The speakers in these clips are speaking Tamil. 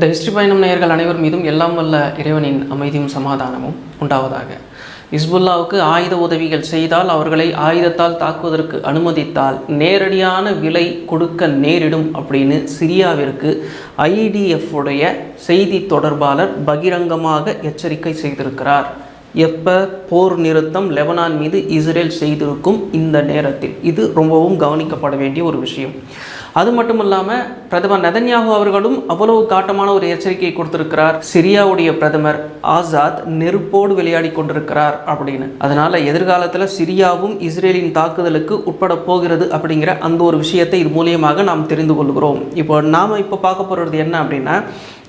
இந்த ஹிஸ்ட்ரி பயணம் நேயர்கள் அனைவர் மீதும் எல்லாம் வல்ல இறைவனின் அமைதியும் சமாதானமும் உண்டாவதாக. இஸ்புல்லாவுக்கு ஆயுத உதவிகள் செய்தால் அவர்களை ஆயுதத்தால் தாக்குவதற்கு அனுமதித்தால் நேரடியான விலை கொடுக்க நேரிடும் அப்படின்னு சிரியாவிற்கு ஐடிஎஃப் உடைய செய்தி தொடர்பாளர் பகிரங்கமாக எச்சரிக்கை செய்திருக்கிறார். எப்போ போர் நிறுத்தம் லெபனான் மீது இஸ்ரேல் செய்திருக்கும் இந்த நேரத்தில்? இது ரொம்பவும் கவனிக்கப்பட வேண்டிய ஒரு விஷயம். அது மட்டும் இல்லாமல் பிரதமர் நதன்யாகு அவர்களும் அவ்வளவு காட்டமான ஒரு எச்சரிக்கையை கொடுத்திருக்கிறார். சிரியாவுடைய பிரதமர் ஆசாத் நெருப்போடு விளையாடி கொண்டிருக்கிறார் அப்படின்னு. அதனால எதிர்காலத்தில் சிரியாவும் இஸ்ரேலின் தாக்குதலுக்கு உட்பட போகிறது அப்படிங்கிற அந்த ஒரு விஷயத்தை இது மூலியமாக நாம் தெரிந்து கொள்கிறோம். இப்போ நாம் இப்போ பார்க்க போகிறது என்ன அப்படின்னா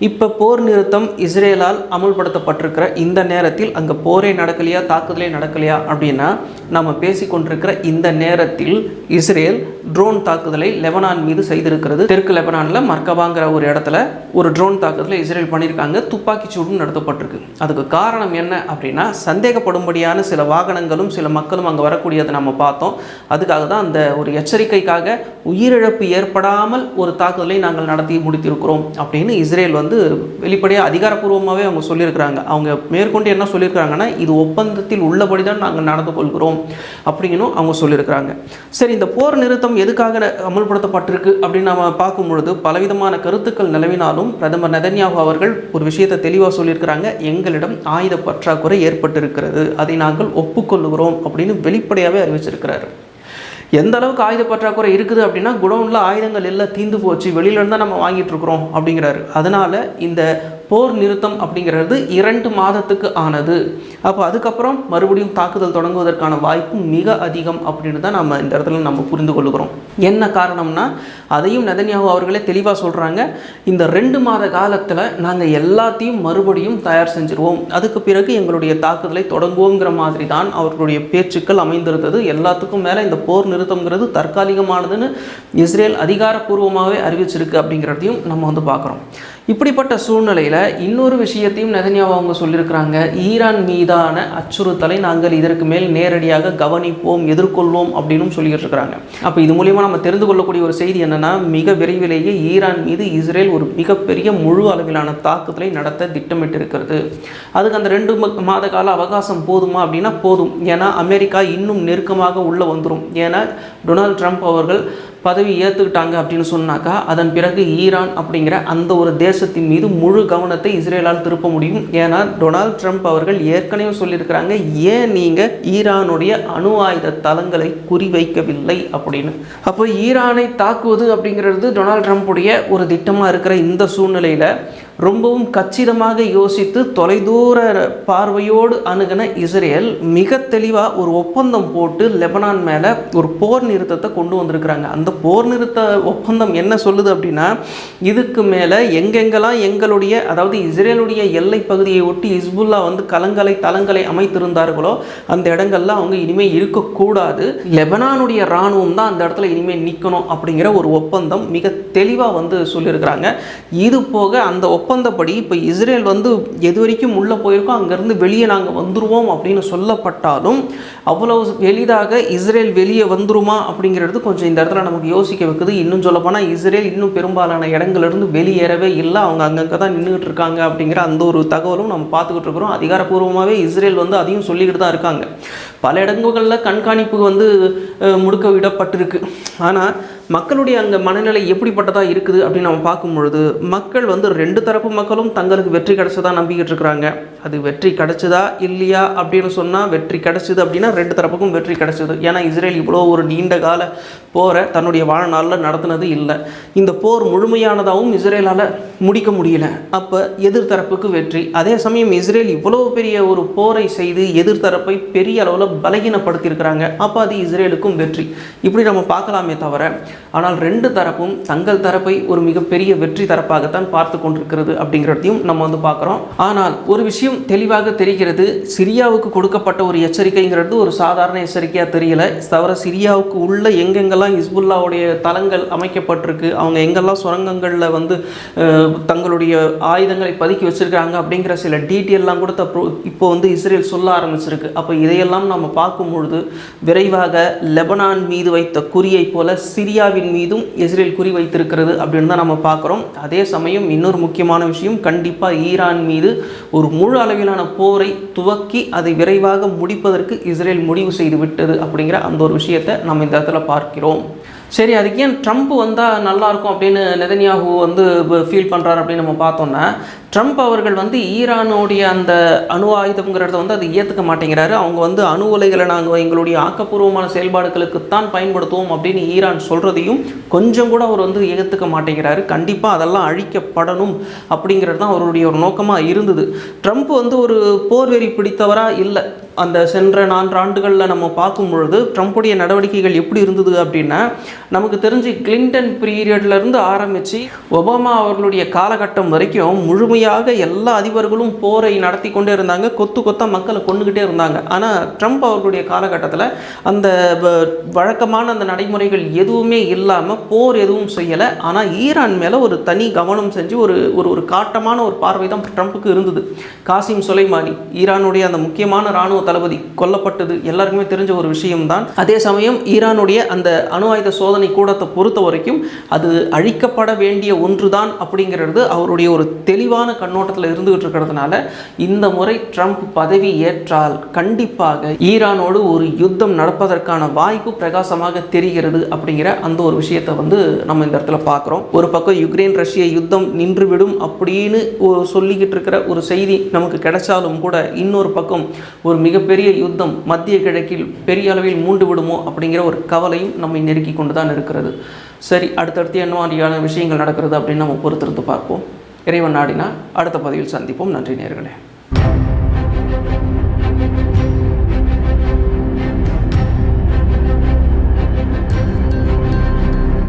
இப்போ போர் நிறுத்தம் இஸ்ரேலால் அமுல்படுத்தப்பட்டிருக்கிற இந்த நேரத்தில் அங்கே போரே நடக்கலையா தாக்குதலே நடக்கலையா அப்படின்னா நம்ம பேசிக்கொண்டிருக்கிற இந்த நேரத்தில் இஸ்ரேல் ட்ரோன் தாக்குதலை லெபனான் மீது செய்திருக்கிறது. தெற்கு லெபனானில் மர்கபாங்கிற ஒரு இடத்துல ஒரு ட்ரோன் தாக்குதலை இஸ்ரேல் பண்ணியிருக்காங்க. துப்பாக்கி சூடும் நடத்தப்பட்டிருக்கு. அதுக்கு காரணம் என்ன அப்படின்னா சந்தேகப்படும்படியான சில வாகனங்களும் சில மக்களும் அங்கே வரக்கூடியதை நம்ம பார்த்தோம். அதுக்காக தான் அந்த ஒரு எச்சரிக்கைக்காக உயிரிழப்பு ஏற்படாமல் ஒரு தாக்குதலை நாங்கள் நடத்தி முடித்திருக்கிறோம் அப்படின்னு இஸ்ரேல் வந்து வந்து வெளிப்படையாக அதிகாரப்பூர்வமாகவே அவங்க சொல்லியிருக்கிறாங்க. அவங்க மேற்கொண்டு என்ன சொல்லியிருக்கிறாங்கன்னா இது ஒப்பந்தத்தில் உள்ளபடி தான் நாங்கள் நடந்து கொள்கிறோம் அப்படிங்கணும் அவங்க சொல்லியிருக்கிறாங்க. சரி இந்த போர் நிறுத்தம் எதுக்காக அமல்படுத்தப்பட்டிருக்கு அப்படின்னு நம்ம பார்க்கும் பொழுது பலவிதமான கருத்துக்கள் நிலவினாலும் பிரதமர் நெதன்யாகு அவர்கள் ஒரு விஷயத்தை தெளிவாக சொல்லியிருக்கிறாங்க. எங்களிடம் ஆயுத பற்றாக்குறை ஏற்பட்டிருக்கிறது. அதை நாங்கள் ஒப்புக்கொள்ளுகிறோம் அப்படின்னு வெளிப்படையாகவே அறிவிச்சிருக்கிறாரு. எந்த அளவுக்கு ஆயுத பற்றாக்குறை இருக்குது அப்படின்னா குடோனில் ஆயுதங்கள் எல்லாம் தீந்து போச்சு வெளியிலேருந்து தான் நம்ம வாங்கிட்டு இருக்கிறோம் அப்படிங்கிறாரு. அதனால இந்த போர் நிறுத்தம் அப்படிங்கிறது இரண்டு மாதத்துக்கு ஆனது. அப்போ அதுக்கப்புறம் மறுபடியும் தாக்குதல் தொடங்குவதற்கான வாய்ப்பு மிக அதிகம் அப்படின்னு தான் நம்ம இந்த இடத்துல நம்ம புரிந்து கொள்கிறோம். என்ன காரணம்னா அதையும் நெதன்யாகு அவர்களே தெளிவாக சொல்கிறாங்க இந்த ரெண்டு மாத காலத்தில் நாங்கள் எல்லாத்தையும் மறுபடியும் தயார் செஞ்சுருவோம். அதுக்கு பிறகு எங்களுடைய தாக்குதலை தொடங்குவோங்கிற மாதிரி தான் அவர்களுடைய பேச்சுக்கள் அமைந்திருந்தது. எல்லாத்துக்கும் மேலே இந்த போர் நிறுத்தம்ங்கிறது தற்காலிகமானதுன்னு இஸ்ரேல் அதிகாரப்பூர்வமாகவே அறிவிச்சிருக்கு அப்படிங்கிறதையும் நம்ம வந்து பார்க்குறோம். இப்படிப்பட்ட சூழ்நிலையில் இன்னொரு விஷயத்தையும் நெதன்யாவு அவங்க சொல்லியிருக்கிறாங்க ஈரான் மீதான அச்சுறுத்தலை நாங்கள் இதற்கு மேல் நேரடியாக கவனிப்போம் எதிர்கொள்வோம் அப்படின்னு சொல்லிட்டு இருக்கிறாங்க அப்போ இது மூலியமாக நம்ம தெரிந்து கொள்ளக்கூடிய ஒரு செய்தி என்னன்னா மிக விரைவிலேயே ஈரான் மீது இஸ்ரேல் ஒரு மிகப்பெரிய முழு அளவிலான தாக்குதலை நடத்த திட்டமிட்டிருக்கிறது. அதுக்கு அந்த ரெண்டு மாத கால அவகாசம் போதுமா அப்படின்னா போதும். ஏன்னா அமெரிக்கா இன்னும் நெருக்கமாக உள்ளே வந்துடும் ஏன்னா டொனால்ட் ட்ரம்ப் அவர்கள் பதவி ஏற்றுக்கிட்டாங்க அப்படின்னு சொன்னாக்கா அதன் பிறகு ஈரான் அப்படிங்கிற அந்த ஒரு தேசத்தின் மீது முழு கவனத்தை இஸ்ரேலால் திருப்ப முடியும். ஏன்னா டொனால்ட் ட்ரம்ப் அவர்கள் ஏற்கனவே சொல்லியிருக்கிறாங்க ஏன் நீங்கள் ஈரானுடைய அணு ஆயுத தளங்களை குறிவைக்கவில்லை? அப்படின்னு. அப்போ ஈரானை தாக்குவது அப்படிங்கிறது டொனால்ட் ட்ரம்ப்புடைய ஒரு திட்டமாக இருக்கிற இந்த சூழ்நிலையில் ரொம்பவும் கச்சிதமாக யோசித்து தொலைதூர பார்வையோடு அணுகின இஸ்ரேல் மிக தெளிவாக ஒரு ஒப்பந்தம் போட்டு லெபனான் மேலே ஒரு போர் நிறுத்தத்தை கொண்டு வந்திருக்கிறாங்க. அந்த போர் நிறுத்த ஒப்பந்தம் என்ன சொல்லுது அப்படின்னா இதுக்கு மேலே எங்கெங்கெல்லாம் எங்களுடைய அதாவது இஸ்ரேலுடைய எல்லை பகுதியை ஒட்டி இஸ்புல்லா வந்து கலங்களை தளங்களை அமைத்திருந்தார்களோ அந்த இடங்கள்லாம் அவங்க இனிமேல் இருக்கக்கூடாது. லெபனானுடைய இராணுவம் தான் அந்த இடத்துல இனிமேல் நிற்கணும் அப்படிங்கிற ஒரு ஒப்பந்தம் மிக தெளிவாக வந்து சொல்லியிருக்கிறாங்க. இது போக அந்த ஒப்பந்தப்படி இப்போ இஸ்ரேல் வந்து எது வரைக்கும் உள்ளே போயிருக்கோ அங்கேருந்து வெளியே நாங்கள் வந்துருவோம் அப்படின்னு சொல்லப்பட்டாலும் அவ்வளவு எளிதாக இஸ்ரேல் வெளியே வந்துருமா அப்படிங்கிறது கொஞ்சம் இந்த இடத்துல நமக்கு யோசிக்க வைக்குது. இன்னும் சொல்லப்போனால் இஸ்ரேல் இன்னும் பெரும்பாலான இடங்கள்லேருந்து வெளியேறவே இல்லை. அவங்க அங்கங்கே தான் நின்றுட்டு இருக்காங்க அப்படிங்கிற அந்த ஒரு தகவலும் நம்ம பார்த்துக்கிட்டு இருக்கிறோம். அதிகாரப்பூர்வமாகவே இஸ்ரேல் வந்து அதையும் சொல்லிக்கிட்டு தான் இருக்காங்க. பல இடங்களில் கண்காணிப்பு வந்து முடுக்க விடப்பட்டிருக்கு. ஆனால் மக்களுடைய அங்கே மனநிலை எப்படிப்பட்டதாக இருக்குது அப்படின்னு நம்ம பார்க்கும் பொழுது மக்கள் வந்து ரெண்டு தரப்பு மக்களும் தங்களுக்கு வெற்றி கிடைச்சதா நம்பிக்கிட்டு இருக்கிறாங்க. அது வெற்றி கிடைச்சதா இல்லையா அப்படின்னு சொன்னால் வெற்றி கிடைச்சது அப்படின்னா ரெண்டு தரப்புக்கும் வெற்றி கிடைச்சது. ஏன்னா இஸ்ரேல் இவ்வளோ ஒரு நீண்ட கால போரை தன்னுடைய வாழ்நாளில் நடத்தினது இல்லை. இந்த போர் முழுமையானதாகவும் இஸ்ரேலால் முடிக்க முடியல. அப்போ எதிர்த்தரப்புக்கு வெற்றி. அதே சமயம் இஸ்ரேல் இவ்வளோ பெரிய ஒரு போரை செய்து எதிர்த்தரப்பை பெரிய அளவில் பலகீனப்படுத்தியிருக்கிறாங்க. அப்போ அது இஸ்ரேலுக்கும் வெற்றி. இப்படி நம்ம பார்க்கலாமே தவிர ஆனால் ரெண்டு தரப்பும் தங்கள் தரப்பை ஒரு மிகப்பெரிய வெற்றி தரப்பாகத்தான் பார்த்து கொண்டிருக்கிறது அப்படிங்கிறதையும் நம்ம வந்து பார்க்குறோம். ஆனால் ஒரு விஷயம் தெளிவாக தெரிகிறது. சிரியாவுக்கு கொடுக்கப்பட்ட ஒரு எச்சரிக்கைங்கிறது ஒரு சாதாரண எச்சரிக்கையாக தெரியல. தவிர சிரியாவுக்கு உள்ள எங்கெங்கெல்லாம் இஸ்புல்லாவுடைய தளங்கள் அமைக்கப்பட்டிருக்கு அவங்க எங்கெல்லாம் சுரங்கங்களில் வந்து தங்களுடைய ஆயுதங்களை பதுக்கி வச்சிருக்காங்க அப்படிங்கிற சில டீட்டெயிலெலாம் கூட இப்போ வந்து இஸ்ரேல் சொல்ல ஆரம்பிச்சிருக்கு. அப்போ இதையெல்லாம் நம்ம பார்க்கும் பொழுது விரைவாக லெபனான் மீது வைத்த குறியை போல சிரியா இந்தியாவின் மீதும் இஸ்ரேல் குறிவைத்திருக்கிறது அப்படின்னு தான் நம்ம பார்க்குறோம். அதே சமயம் இன்னொரு முக்கியமான விஷயம் கண்டிப்பாக ஈரான் மீது ஒரு முழு அளவிலான போரை துவக்கி அதை விரைவாக முடிப்பதற்கு இஸ்ரேல் முடிவு செய்து விட்டது அப்படிங்கிற அந்த ஒரு விஷயத்தை நம்ம இந்த இடத்துல பார்க்கிறோம். சரி அதுக்கு ஏன் ட்ரம்ப் வந்தால் நல்லாயிருக்கும் அப்படின்னு நெதன்யாகு வந்து ஃபீல் பண்ணுறாரு அப்படின்னு நம்ம பார்த்தோன்னா ட்ரம்ப் அவர்கள் வந்து ஈரானுடைய அந்த அணு ஆயுதம்ங்கிறத வந்து அது ஏற்றுக்க மாட்டேங்கிறாரு. அவங்க வந்து அணு உலைகளை நாங்கள் எங்களுடைய ஆக்கப்பூர்வமான செயல்பாடுகளுக்குத்தான் பயன்படுத்துவோம் அப்படின்னு ஈரான் சொல்கிறதையும் கொஞ்சம் கூட அவர் வந்து ஏற்றுக்க மாட்டேங்கிறாரு. கண்டிப்பாக அதெல்லாம் அழிக்கப்படணும் அப்படிங்கிறது தான் அவருடைய ஒரு நோக்கமாக இருந்தது. ட்ரம்ப் வந்து ஒரு போர்வெறி பிடித்தவராக இல்லை. அந்த சென்ற நான்கு ஆண்டுகளில் நம்ம பார்க்கும் பொழுது ட்ரம்ப்புடைய நடவடிக்கைகள் எப்படி இருந்தது அப்படின்னா நமக்கு தெரிஞ்சு கிளின்டன் பீரியட்லேருந்து ஆரம்பித்து ஒபாமா அவர்களுடைய காலகட்டம் வரைக்கும் முழுமையாக எல்லா அதிபர்களும் போரை நடத்தி கொண்டே இருந்தாங்க. கொத்து கொத்தாக மக்களை கொண்டுக்கிட்டே இருந்தாங்க. ஆனால் ட்ரம்ப் அவர்களுடைய காலகட்டத்தில் அந்த வ- வழக்கமான அந்த நடைமுறைகள் எதுவுமே இல்லாமல் போர் எதுவும் செய்யலை. ஆனால் ஈரான் மேலே ஒரு தனி கவனம் செஞ்சு ஒரு ஒரு ஒரு காட்டமான ஒரு பார்வை தான் ட்ரம்ப்புக்கு இருந்தது. காசிம் சுலைமானி ஈரானுடைய அந்த முக்கியமான இராணுவ தளபதி கொல்லப்பட்டது எல்லாருக்குமே தெரிஞ்ச ஒரு விஷயம்தான். அதே சமயம் ஈரானுடைய அந்த அணு ஆயுத சோதனை கூடத்தை பொறுத்த வரைக்கும் அது அழிக்கப்பட வேண்டிய ஒன்றுதான் அப்படிங்கிறது அவருடைய ஒரு தெளிவான கண்ணோட்டத்தில் இருந்துகிட்டு இருக்கிறதுனால இந்த முறை ட்ரம்ப் பதவி ஏற்றால் கண்டிப்பாக ஈரானோடு ஒரு யுத்தம் நடப்பதற்கான வாய்ப்பு பிரகாசமாக தெரிகிறது அப்படிங்கிற அந்த ஒரு விஷயத்தை வந்து நம்ம இந்த இடத்துல பார்க்குறோம். ஒரு பக்கம் யுக்ரைன் ரஷ்ய யுத்தம் நின்றுவிடும் அப்படின்னு சொல்லிக்கிட்டு இருக்கிற ஒரு செய்தி நமக்கு கிடைச்சாலும் கூட இன்னொரு பக்கம் ஒரு மிகப்பெரிய யுத்தம் மத்திய கிழக்கில் பெரிய அளவில் மூண்டு விடுமோ அப்படிங்கிற ஒரு கவலையும் நம்மை நெருக்கி கொண்டு தான் இருக்கிறது. சரி அடுத்தடுத்து என்ன மாதிரியான விஷயங்கள் நடக்கிறது அப்படின்னு நம்ம பொறுத்திருந்து பார்ப்போம். இறைவன் நாடினா அடுத்த பதிவில் சந்திப்போம். நன்றி நேர்களே.